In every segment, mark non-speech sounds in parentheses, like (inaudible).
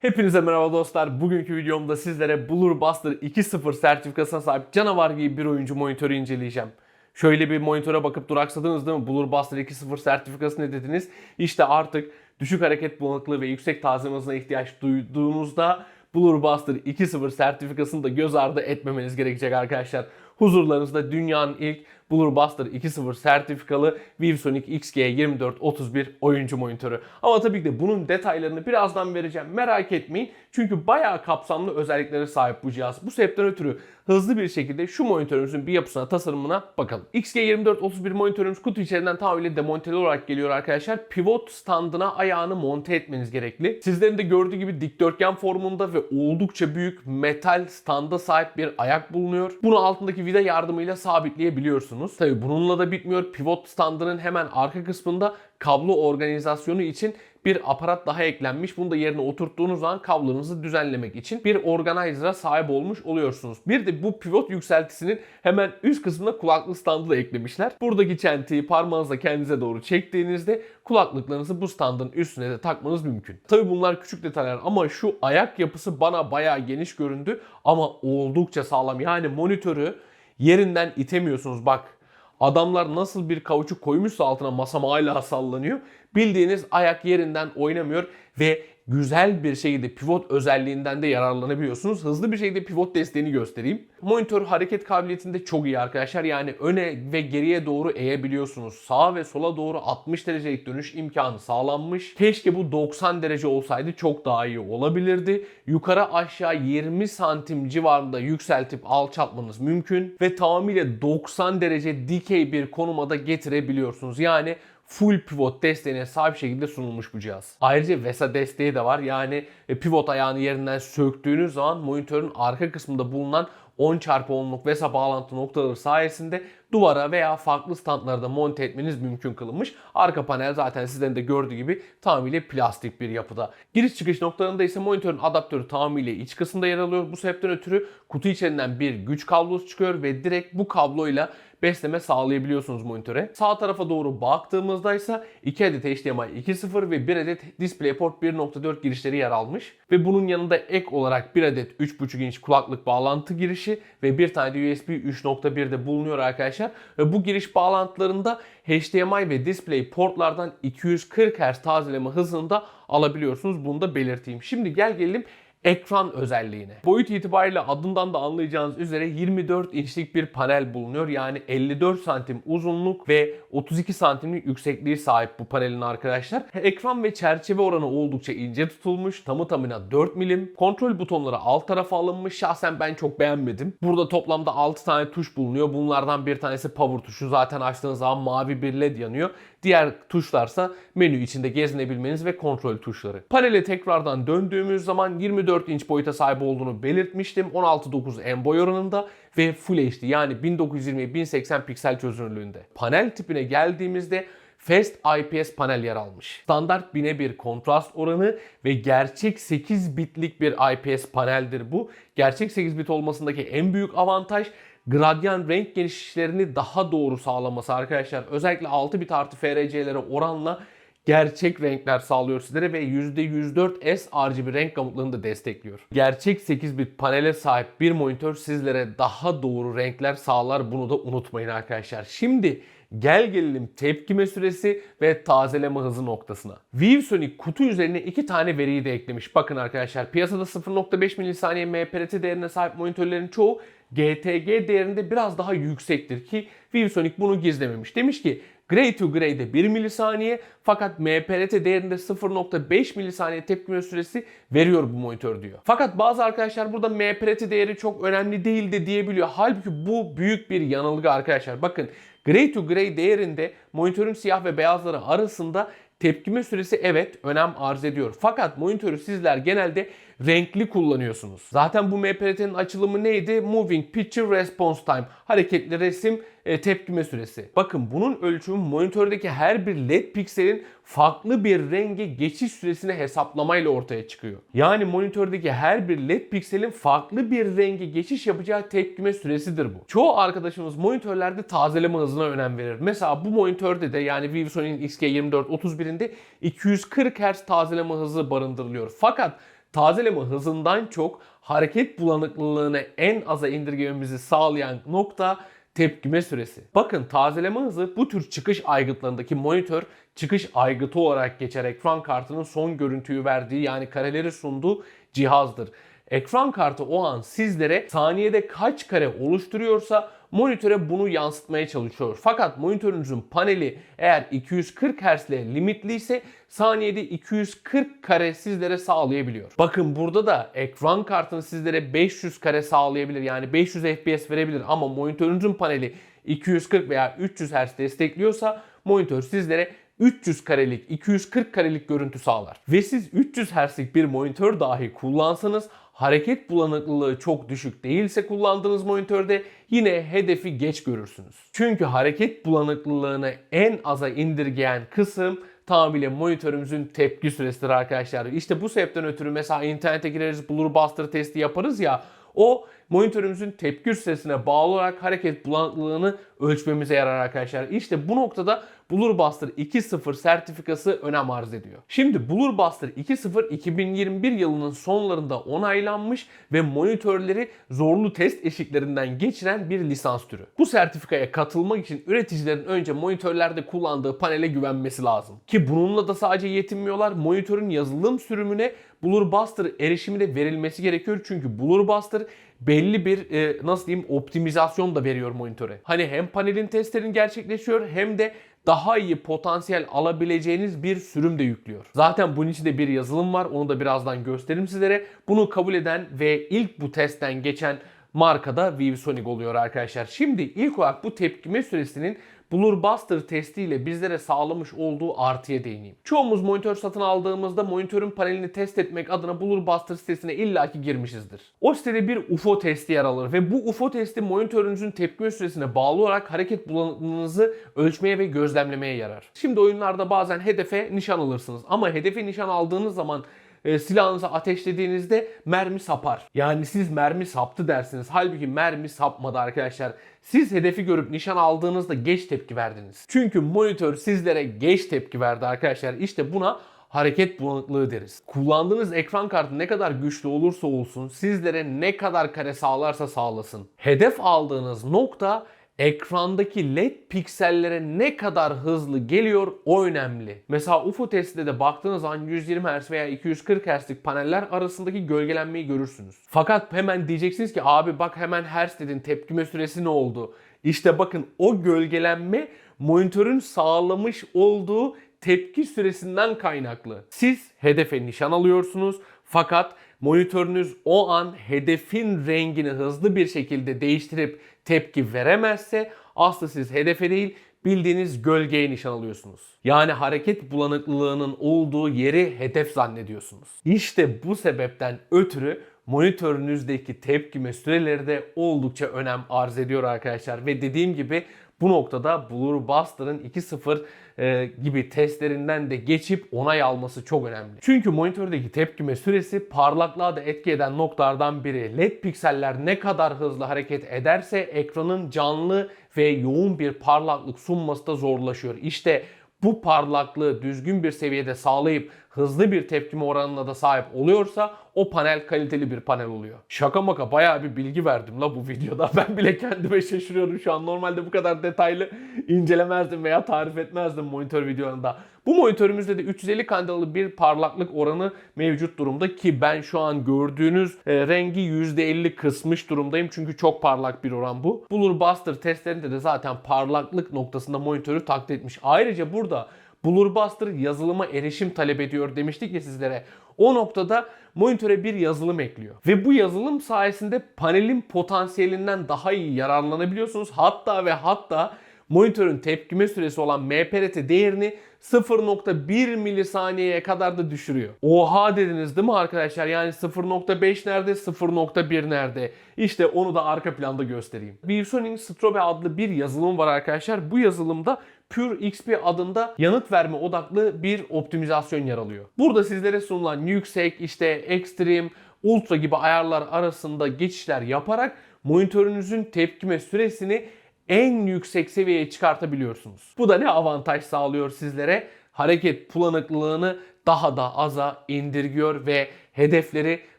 Hepinize merhaba dostlar. Bugünkü videomda sizlere Blur Buster 2.0 sertifikasına sahip canavar gibi bir oyuncu monitörü inceleyeceğim. Şöyle bir monitöre bakıp duraksadınız değil mi? Blur Buster 2.0 sertifikası ne dediniz? İşte artık düşük hareket bulanıklığı ve yüksek tazeme hızına ihtiyaç duyduğunuzda Blur Buster 2.0 sertifikasını da göz ardı etmemeniz gerekecek arkadaşlar. Huzurlarınızda dünyanın ilk Blur Buster 2.0 sertifikalı ViewSonic XG2431 oyuncu monitörü. Ama tabii ki de bunun detaylarını birazdan vereceğim. Merak etmeyin. Çünkü bayağı kapsamlı özelliklere sahip bu cihaz. Bu sebepten ötürü hızlı bir şekilde şu monitörümüzün bir yapısına, tasarımına bakalım. XG2431 monitörümüz kutu içerisinden tamamıyla demonteli olarak geliyor arkadaşlar. Pivot standına ayağını monte etmeniz gerekli. Sizlerin de gördüğü gibi dikdörtgen formunda ve oldukça büyük metal standa sahip bir ayak bulunuyor. Bunu altındaki vida yardımıyla sabitleyebiliyorsunuz. Tabi bununla da bitmiyor. Pivot standının hemen arka kısmında kablo organizasyonu için bir aparat daha eklenmiş. Bunu da yerine oturttuğunuz zaman kablonuzu düzenlemek için bir organizer'a sahip olmuş oluyorsunuz. Bir de bu pivot yükseltisinin hemen üst kısmında kulaklık standı da eklemişler. Buradaki çentiyi parmağınızla kendinize doğru çektiğinizde kulaklıklarınızı bu standın üstüne de takmanız mümkün. Tabi bunlar küçük detaylar ama şu ayak yapısı bana bayağı geniş göründü ama oldukça sağlam. Yani monitörü yerinden itemiyorsunuz bak. Adamlar nasıl bir kauçuk koymuşsa altına masam hala sallanıyor. Bildiğiniz ayak yerinden oynamıyor ve güzel bir şekilde pivot özelliğinden de yararlanabiliyorsunuz. Hızlı bir şekilde pivot desteğini göstereyim. Monitör hareket kabiliyetinde çok iyi arkadaşlar. Yani öne ve geriye doğru eğebiliyorsunuz. Sağa ve sola doğru 60 derecelik dönüş imkanı sağlanmış. Keşke bu 90 derece olsaydı çok daha iyi olabilirdi. Yukarı aşağı 20 santim civarında yükseltip alçaltmanız mümkün. Ve tamamıyla 90 derece dikey bir konuma da getirebiliyorsunuz. Yani full pivot desteğine sahip şekilde sunulmuş bu cihaz. Ayrıca VESA desteği de var. Yani e, pivot ayağını yerinden söktüğünüz zaman monitörün arka kısmında bulunan 10 çarpı 10'luk VESA bağlantı noktaları sayesinde duvara veya farklı standlarda monte etmeniz mümkün kılınmış. Arka panel zaten sizlerin de gördüğü gibi tamamıyla plastik bir yapıda. Giriş çıkış noktalarında ise monitörün adaptörü tamamıyla iç kısımda yer alıyor. Bu sebepten ötürü kutu içerisinden bir güç kablosu çıkıyor ve direkt bu kabloyla besleme sağlayabiliyorsunuz monitöre. Sağ tarafa doğru baktığımızda ise 2 adet HDMI 2.0 ve 1 adet DisplayPort 1.4 girişleri yer almış. Ve bunun yanında ek olarak 1 adet 3.5 inç kulaklık bağlantı girişi ve bir tane de USB 3.1 de bulunuyor arkadaşlar. Ve bu giriş bağlantılarında HDMI ve Display portlardan 240 Hz tazeleme hızında alabiliyorsunuz. Bunu da belirteyim. Şimdi gel gelelim ekran özelliğine. Boyut itibariyle adından da anlayacağınız üzere 24 inçlik bir panel bulunuyor. Yani 54 santim uzunluk ve 32 santimlik yüksekliği sahip bu panelin arkadaşlar. Ekran ve çerçeve oranı oldukça ince tutulmuş. Tamı tamına 4 milim. Kontrol butonları alt tarafa alınmış. Şahsen ben çok beğenmedim. Burada toplamda 6 tane tuş bulunuyor. Bunlardan bir tanesi power tuşu. Zaten açtığınız zaman mavi bir led yanıyor. Diğer tuşlarsa menü içinde gezinebilmeniz ve kontrol tuşları. Panele tekrardan döndüğümüz zaman 24 inç boyuta sahip olduğunu belirtmiştim. 16.9 en boy oranında ve Full HD yani 1920-1080 piksel çözünürlüğünde. Panel tipine geldiğimizde Fast IPS panel yer almış. Standart bine bir kontrast oranı ve gerçek 8 bitlik bir IPS paneldir bu. Gerçek 8 bit olmasındaki en büyük avantaj gradyan renk geçişlerini daha doğru sağlaması arkadaşlar. Özellikle 6 bit artı FRC'lere oranla gerçek renkler sağlıyor sizlere ve %104 sRGB renk gamutlarını da destekliyor. Gerçek 8 bit panele sahip bir monitör sizlere daha doğru renkler sağlar. Bunu da unutmayın arkadaşlar. Şimdi gel gelelim tepkime süresi ve tazeleme hızı noktasına. ViewSonic kutu üzerine iki tane veriyi de eklemiş. Bakın arkadaşlar piyasada 0.5 milisaniye MPRT değerine sahip monitörlerin çoğu GTG değerinde biraz daha yüksektir ki ViewSonic bunu gizlememiş. Demiş ki Gray to Gray'de 1 milisaniye fakat MPRT değerinde 0.5 milisaniye tepkime süresi veriyor bu monitör diyor. Fakat bazı arkadaşlar burada MPRT değeri çok önemli değil de diyebiliyor. Halbuki bu büyük bir yanılgı arkadaşlar. Bakın Gray to Gray değerinde monitörün siyah ve beyazları arasında tepkime süresi evet önem arz ediyor. Fakat monitörü sizler genelde renkli kullanıyorsunuz. Zaten bu MPRT'nin açılımı neydi? Moving Picture Response Time. Hareketli resim e, tepkime süresi. Bakın bunun ölçümü monitördeki her bir led pikselin farklı bir renge geçiş süresini hesaplamayla ortaya çıkıyor. Yani monitördeki her bir led pikselin farklı bir renge geçiş yapacağı tepkime süresidir bu. Çoğu arkadaşımız monitörlerde tazeleme hızına önem verir. Mesela bu monitörde de yani ViewSony'nin XG2431'inde 240 Hz tazeleme hızı barındırılıyor. Fakat tazeleme hızından çok hareket bulanıklılığını en aza indirgememizi sağlayan nokta tepkime süresi. Bakın tazeleme hızı bu tür çıkış aygıtlarındaki monitör çıkış aygıtı olarak geçer ekran kartının son görüntüyü verdiği yani kareleri sunduğu cihazdır. Ekran kartı o an sizlere saniyede kaç kare oluşturuyorsa monitöre bunu yansıtmaya çalışıyor. Fakat monitörünüzün paneli eğer 240 Hz ile limitliyse saniyede 240 kare sizlere sağlayabiliyor. Bakın burada da ekran kartını sizlere 500 kare sağlayabilir. Yani 500 FPS verebilir ama monitörünüzün paneli 240 veya 300 Hz destekliyorsa monitör sizlere 300 karelik, 240 karelik görüntü sağlar. Ve siz 300 Hz'lik bir monitör dahi kullansanız hareket bulanıklılığı çok düşük değilse kullandığınız monitörde yine hedefi geç görürsünüz. Çünkü hareket bulanıklılığını en aza indirgeyen kısım tamamıyla monitörümüzün tepki süresidir arkadaşlar. İşte bu sebepten ötürü mesela internete gireriz, Blur Buster testi yaparız ya o monitörümüzün tepki süresine bağlı olarak hareket bulanıklılığını ölçmemize yarar arkadaşlar. İşte bu noktada Blur Buster 2.0 sertifikası önem arz ediyor. Şimdi Blur Buster 2.0 2021 yılının sonlarında onaylanmış ve monitörleri zorlu test eşiklerinden geçiren bir lisans türü. Bu sertifikaya katılmak için üreticilerin önce monitörlerde kullandığı panele güvenmesi lazım. Ki bununla da sadece yetinmiyorlar. Monitörün yazılım sürümüne Blur Buster erişimi de verilmesi gerekiyor. Çünkü Blur Buster belli bir e, nasıl diyeyim optimizasyon da veriyor monitöre. Hani hem panelin testlerini gerçekleşiyor hem de daha iyi potansiyel alabileceğiniz bir sürüm de yüklüyor. Zaten bunun içinde bir yazılım var. Onu da birazdan gösteririm sizlere. Bunu kabul eden ve ilk bu testten geçen markada ViewSonic oluyor arkadaşlar. Şimdi ilk olarak bu tepkime süresinin Blur Buster testiyle bizlere sağlamış olduğu artıya değineyim. Çoğumuz monitör satın aldığımızda monitörün panelini test etmek adına Blur Buster sitesine illaki girmişizdir. O sitede bir UFO testi yer alır ve bu UFO testi monitörünüzün tepkime süresine bağlı olarak hareket bulanıklığınızı ölçmeye ve gözlemlemeye yarar. Şimdi oyunlarda bazen hedefe nişan alırsınız ama hedefe nişan aldığınız zaman e, silahınızı ateşlediğinizde mermi sapar. Yani siz mermi saptı dersiniz. Halbuki mermi sapmadı arkadaşlar. Siz hedefi görüp nişan aldığınızda geç tepki verdiniz. Çünkü monitör sizlere geç tepki verdi arkadaşlar. İşte buna hareket bulanıklığı deriz. Kullandığınız ekran kartı ne kadar güçlü olursa olsun sizlere ne kadar kare sağlarsa sağlasın. Hedef aldığınız nokta ekrandaki led piksellere ne kadar hızlı geliyor o önemli. Mesela UFO testinde de baktığınız zaman 120 Hz veya 240 Hz'lik paneller arasındaki gölgelenmeyi görürsünüz. Fakat hemen diyeceksiniz ki abi bak hemen Hz dedin tepkime süresi ne oldu? İşte bakın o gölgelenme monitörün sağlamış olduğu tepki süresinden kaynaklı. Siz hedefe nişan alıyorsunuz fakat monitörünüz o an hedefin rengini hızlı bir şekilde değiştirip tepki veremezse aslında siz hedefe değil bildiğiniz gölgeye nişan alıyorsunuz. Yani hareket bulanıklılığının olduğu yeri hedef zannediyorsunuz. İşte bu sebepten ötürü monitörünüzdeki tepkime süreleri de oldukça önem arz ediyor arkadaşlar. Ve dediğim gibi bu noktada Blur Buster'ın 2.0 e, gibi testlerinden de geçip onay alması çok önemli. Çünkü monitördeki tepkime süresi parlaklığa da etki eden noktalardan biri. LED pikseller ne kadar hızlı hareket ederse ekranın canlı ve yoğun bir parlaklık sunması da zorlaşıyor. İşte bu parlaklığı düzgün bir seviyede sağlayıp hızlı bir tepkime oranına da sahip oluyorsa o panel kaliteli bir panel oluyor. Şaka maka bayağı bir bilgi verdim la bu videoda. (laughs) Ben bile kendime şaşırıyorum şu an. Normalde bu kadar detaylı incelemezdim veya tarif etmezdim monitör videolarında. Bu monitörümüzde de 350 kandelalı bir parlaklık oranı mevcut durumda ki ben şu an gördüğünüz e, rengi %50 kısmış durumdayım çünkü çok parlak bir oran bu. Blur Buster testlerinde de zaten parlaklık noktasında monitörü taklit etmiş. Ayrıca burada Blur Buster yazılıma erişim talep ediyor demiştik ya sizlere. O noktada monitöre bir yazılım ekliyor. Ve bu yazılım sayesinde panelin potansiyelinden daha iyi yararlanabiliyorsunuz. Hatta ve hatta monitörün tepkime süresi olan MPRT değerini 0.1 milisaniyeye kadar da düşürüyor. Oha dediniz değil mi arkadaşlar? Yani 0.5 nerede, 0.1 nerede? İşte onu da arka planda göstereyim. ViewSonic Strobe adlı bir yazılım var arkadaşlar. Bu yazılımda Pure XP adında yanıt verme odaklı bir optimizasyon yer alıyor. Burada sizlere sunulan yüksek, işte extreme, ultra gibi ayarlar arasında geçişler yaparak monitörünüzün tepkime süresini en yüksek seviyeye çıkartabiliyorsunuz. Bu da ne avantaj sağlıyor sizlere? Hareket bulanıklığını daha da aza indirgiyor ve hedefleri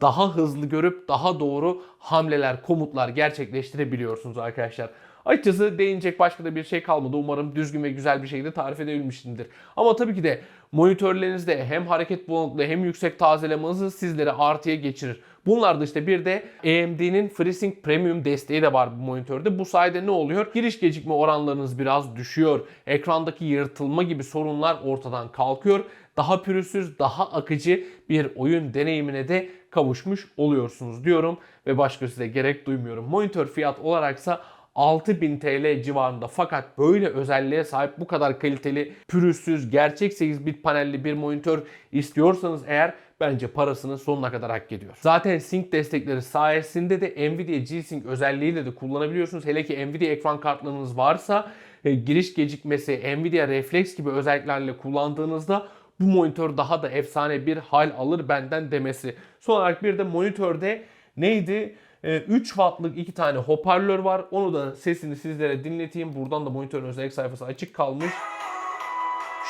daha hızlı görüp daha doğru hamleler, komutlar gerçekleştirebiliyorsunuz arkadaşlar. Açıkçası değinecek başka da bir şey kalmadı. Umarım düzgün ve güzel bir şekilde tarif edebilmişimdir. Ama tabii ki de monitörlerinizde hem hareket bulanıklığı hem yüksek tazeleme hızı sizleri artıya geçirir. Bunlar da işte bir de AMD'nin FreeSync Premium desteği de var bu monitörde. Bu sayede ne oluyor? Giriş gecikme oranlarınız biraz düşüyor. Ekrandaki yırtılma gibi sorunlar ortadan kalkıyor. Daha pürüzsüz, daha akıcı bir oyun deneyimine de kavuşmuş oluyorsunuz diyorum ve başka size gerek duymuyorum. Monitör fiyat olaraksa 6000 TL civarında fakat böyle özelliğe sahip bu kadar kaliteli, pürüzsüz, gerçek 8 bit panelli bir monitör istiyorsanız eğer bence parasını sonuna kadar hak ediyor. Zaten Sync destekleri sayesinde de Nvidia G-Sync özelliğiyle de kullanabiliyorsunuz. Hele ki Nvidia ekran kartlarınız varsa e, giriş gecikmesi, Nvidia Reflex gibi özelliklerle kullandığınızda bu monitör daha da efsane bir hal alır benden demesi. Son olarak bir de monitörde neydi? 3 wattlık iki tane hoparlör var. Onu da sesini sizlere dinleteyim. Buradan da monitörün özellik sayfası açık kalmış.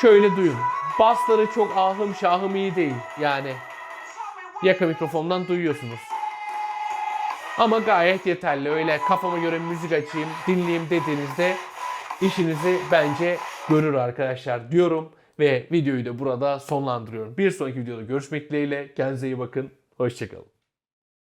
Şöyle duyun. Basları çok ahım şahım iyi değil. Yani yaka mikrofondan duyuyorsunuz. Ama gayet yeterli. Öyle kafama göre müzik açayım, dinleyeyim dediğinizde işinizi bence görür arkadaşlar diyorum. Ve videoyu da burada sonlandırıyorum. Bir sonraki videoda görüşmek dileğiyle. Kendinize iyi bakın. Hoşçakalın.